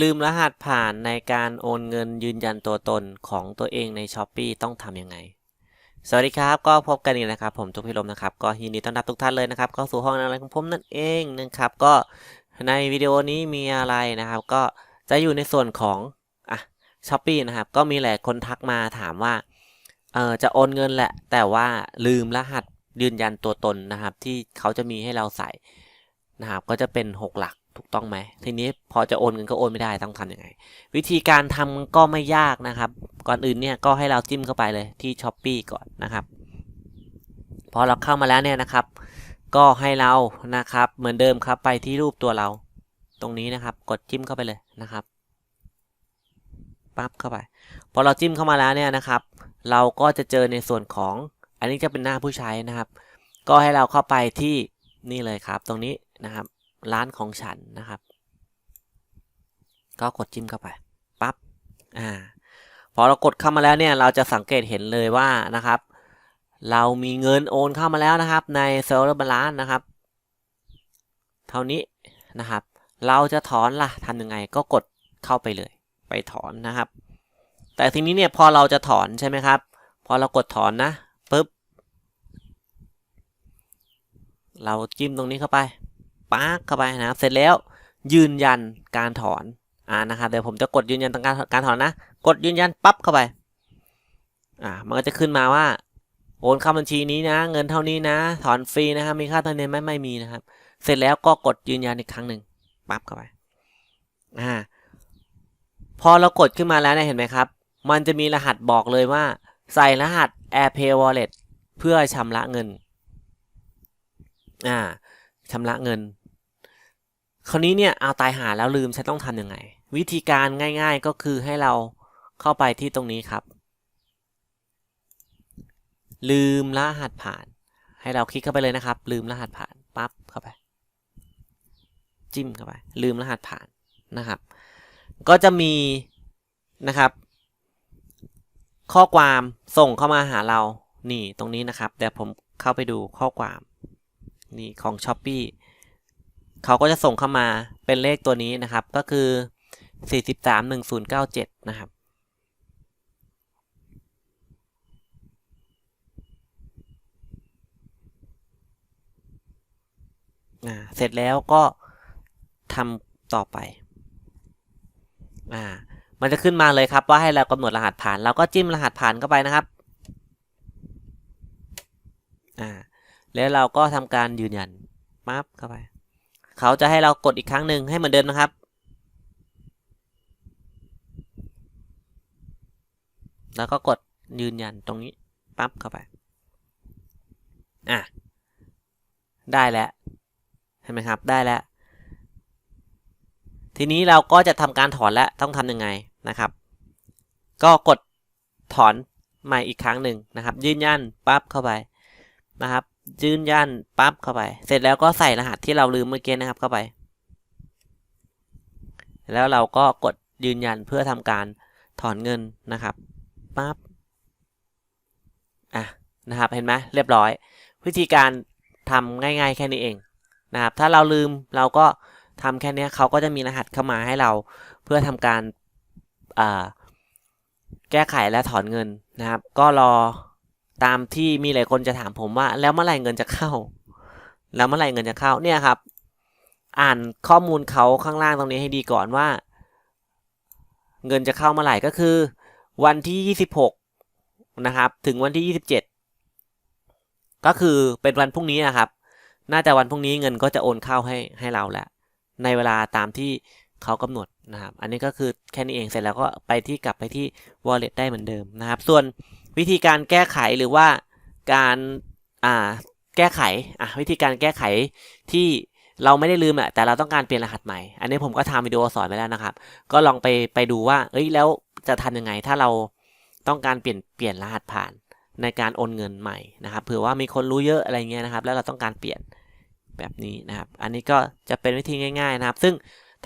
ลืมรหัสผ่านในการโอนเงินยืนยันตัวตนของตัวเองใน s h อ p e e ต้องทำยังไง สวัสดีครับก็พบกันอีกนะครับ ผมทุกพิรมนะครับ ก็ยินดีต้อนรับทุกท่านเลยนะครับเข้าสู่ห้องอะไรของผมนั่นเองนะครับ ก็ในวิดีโอนี้มีอะไรนะครับ ก็จะอยู่ในส่วนของอะช้อปปีนะครับ ก็มีหลายคนทักมาถามว่าเออจะโอนเงินแหละ แต่ว่าลืมรหัสยืนยันตัวตนนะครับ ที่เขาจะมีให้เราใส่นะครับ ก็จะเป็น 6 หลัก ถูกต้องไหมทีนี้พอจะโอนเงินก็โอนไม่ได้ต้องทำยังไง วิธีการทำก็ไม่ยากนะครับ ก่อนอื่นเนี่ยก็ให้เราจิ้มเข้าไปเลยที่ s h อ p e e ก่อนนะครับพอเราเข้ามาแล้วเนี่ยนะครับ ก็ให้เรานะครับ เหมือนเดิมครับไปที่รูปตัวเรา ตรงนี้นะครับ กดจิ้มเข้าไปเลยนะครับปั๊บเข้าไป พอเราจิ้มเข้ามาแล้วเนี่ยนะครับ เราก็จะเจอในส่วนของ อันนี้จะเป็นหน้าผู้ใช้นะครับ ก็ให้เราเข้าไปที่นี่เลยครับ ตรงนี้นะครับ ร้านของฉันนะครับ ก็กดจิ้มเข้าไปปั๊บอ่าพอเรากดเข้ามาแล้วเนี่ยเราจะสังเกตเห็นเลยว่านะครับ เรามีเงินโอนเข้ามาแล้วนะครับ ในเซลล์บาลานนะครับ เท่านี้นะครับ เราจะถอนล่ะทำยังไงก็กดเข้าไปเลย ไปถอนนะครับ แต่ทีนี้เนี่ยพอเราจะถอนใช่ไหมครับ พอเรากดถอนนะปุ๊บเราจิ้มตรงนี้เข้าไป ป๊ากเข้าไปนะครับ เสร็จแล้วยืนยันการถอนอ่านะครับเดี๋ยวผมจะกดยืนยันการการถอนนะ กดยืนยันปั๊บเข้าไปอ่ามันก็จะขึ้นมาว่าโอนเข้าบัญชีนี้นะ เงินเท่านี้นะ ถอนฟรีนะครับมีค่าธรรมเนียมไหม่ไม่มีนะครับ เสร็จแล้วก็กดยืนยันอีกครั้งหนึ่งปั๊บเข้าไปอ่าพอเรากดขึ้นมาแล้วเนี่ยเห็นไหมครับ มันจะมีรหัสบอกเลยว่า ใส่รหัส AirPay Wallet เพื่อชำระเงินอ่าชำระเงิน คราวนี้เนี่ยเอาตายหาแล้วลืมฉันต้องทำยังไง วิธีการง่าย ๆก็คือให้เราเข้าไปที่ตรงนี้ครับ ลืมรหัสผ่าน ให้เราคลิกเข้าไปเลยนะครับ ลืมรหัสผ่านปั๊บเข้าไป จิ้มเข้าไป ลืมรหัสผ่านนะครับ ก็จะมีนะครับ ข้อความส่งเข้ามาหาเรานี่ตรงนี้นะครับเดี๋ยวผมเข้าไปดูข้อความนี่ของ s h อ p e e เขาก็จะส่งเข้ามาเป็นเลขตัวนี้นะครับ ก็คือ 431097 นะครับ เสร็จแล้วก็ทำต่อไป อ่า มันจะขึ้นมาเลยครับว่าให้เรากำหนดรหัสผ่าน เราก็จิ้มรหัสผ่านเข้าไปนะครับ อ่า แล้วเราก็ทำการยืนยันปั๊บเข้าไป เขาจะให้เรากดอีกครั้งหนึ่งให้เหมือนเดิมนะครับ แล้วก็กดยืนยันตรงนี้ปั๊บเข้าไป อะ ได้แล้ว เห็นไหมครับ ได้แล้ว ทีนี้เราก็จะทำการถอนแล้ว ต้องทำยังไงนะครับ ก็กดถอนใหม่อีกครั้งหนึ่งนะครับ ยืนยันปั๊บเข้าไปนะครับ ยืนยันปั๊บเข้าไป เสร็จแล้วก็ใส่รหัสที่เราลืมเมื่อกี้นะครับเข้าไป แล้วเราก็กดยืนยันเพื่อทำการถอนเงินนะครับปั๊บอะนะครับเห็นไหมเรียบร้อย วิธีการทำง่ายๆแค่นี้เองนะครับถ้าเราลืมเราก็ทำแค่นี้เขาก็จะมีรหัสเข้ามาให้เราเพื่อทำการแก้ไขและถอนเงินนะครับ ก็รอ ตามที่มีหลายคนจะถามผมว่า แล้วเมื่อไหร่เงินจะเข้า แล้วเมื่อไหร่เงินจะเข้าเนี่ยครับ อ่านข้อมูลเขาข้างล่างตรงนี้ให้ดีก่อนว่า เงินจะเข้าเมื่อไหร่ก็คือ วันที่ 26 นะครับ ถึงวันที่ 27 ก็คือเป็นวันพรุ่งนี้นะครับ น่าจะวันพรุ่งนี้เงินก็จะโอนเข้าให้ให้เราแล้วในเวลาตามที่เขากำหนดนะครับ อันนี้ก็คือแค่นี้เองเสร็จแล้วก็ไปที่กลับไปที่ wallet ได้เหมือนเดิมนะครับ ส่วน วิธีการแก้ไขหรือว่าการอ่าแก้ไขอะวิธีการแก้ไขที่เราไม่ได้ลืมอะแต่เราต้องการเปลี่ยนรหัสใหม่ อันนี้ผมก็ทำวิดีโอสอนไปแล้วนะครับ ก็ลองไปไปดูว่า เอ้ยแล้วจะทำยังไงถ้าเราต้องการเปลี่ยนเปลี่ยนรหัสผ่านในการโอนเงินใหม่นะครับเผื่อว่ามีคนรู้เยอะอะไรเงี้ยนะครับ แล้วเราต้องการเปลี่ยนแบบนี้นะครับ อันนี้ก็จะเป็นวิธีง่ายๆนะครับ ซึ่ง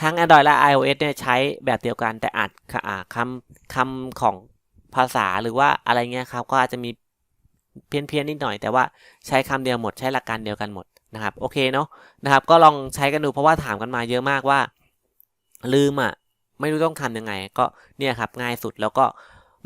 ทั้ง Android และ iOS เนี่ยใช้แบบเดียวกันแต่อาจคำคำของ ภาษาหรือว่าอะไรเงี้ยครับ ก็อาจจะมีเพี้ยนเพียนนิดหน่อย แต่ว่าใช้คำเดียวหมดใช้หลักการเดียวกันหมดนะครับ โอเคเนาะนะครับ ก็ลองใช้กันดูเพราะว่าถามกันมาเยอะมากว่า ลืมอะไม่รู้ต้องทำยังไง ก็เนี่ยครับง่ายสุดแล้วก็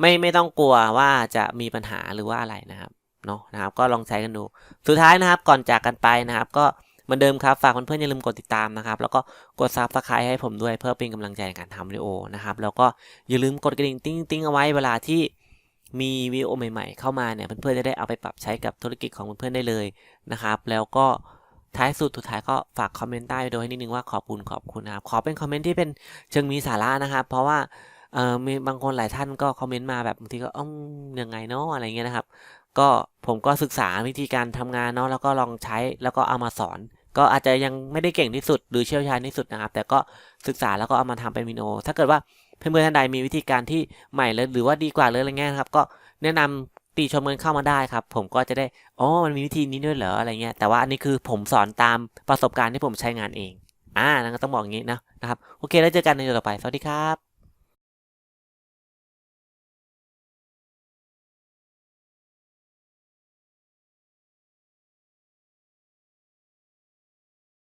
ไม่ไม่ต้องกลัวว่าจะมีปัญหาหรือว่าอะไรนะครับเนาะนะครับ ก็ลองใช้กันดู สุดท้ายนะครับก่อนจากกันไปนะครับ ก็ มือนเดิมครับ ฝากเพื่อนๆอย่าลืมกดติดตามนะครับ แล้วก็กดซับสไครต์ให้ผมด้วยเพื่อเป็นกำลังใจในการทำวิดีโอนะครับ แล้วก็อย่าลืมกดกระดิ่งติ้งติ้งเอาไว้เวลาที่มีวิดีโอใหม่ ๆ เข้ามาเนี่ยเพื่อนๆจะได้เอาไปปรับใช้กับธุรกิจของเพื่อนๆได้เลยนะครับ แล้วก็ท้ายสุดสุดท้ายก็ฝากคอมเมนต์ใต้วิดีโอให้นิดนึงว่าขอบคุณขอบคุณนะครับขอเป็นคอมเมนต์ที่เป็นเชิงมีสาระนะครับ เพราะว่าเออมีบางคนหลายท่านก็คอมเมนต์มาแบบบางทีก็อืมยังไงเนาะอะไรเงี้ยนะครับ ก็ผมก็ศึกษาวิธีการทำงานเนาะแล้วก็ลองใช้แล้วก็เอามาสอน ก็อาจจะยังไม่ได้เก่งที่สุด หรือเชี่ยวชาญที่สุดนะครับ แต่ก็ศึกษาแล้วก็เอามาทำเป็นวิดีโอ ถ้าเกิดว่าเพื่อนๆท่านใดมีวิธีการที่ใหม่เลยหรือว่าดีกว่าเลยอะไรเงี้ยครับ ก็แนะนำตีชมกันเข้ามาได้ครับ ผมก็จะได้อ๋อมันมีวิธีนี้ด้วยเหรออะไรเงี้ยแต่ว่าอันนี้คือผมสอนตามประสบการณ์ที่ผมใช้งานเอง อ่านั่นก็ต้องบอกอย่างนี้นะนะครับโอเคแล้วเจอกันในเดือนต่อไปสวัสดีครับ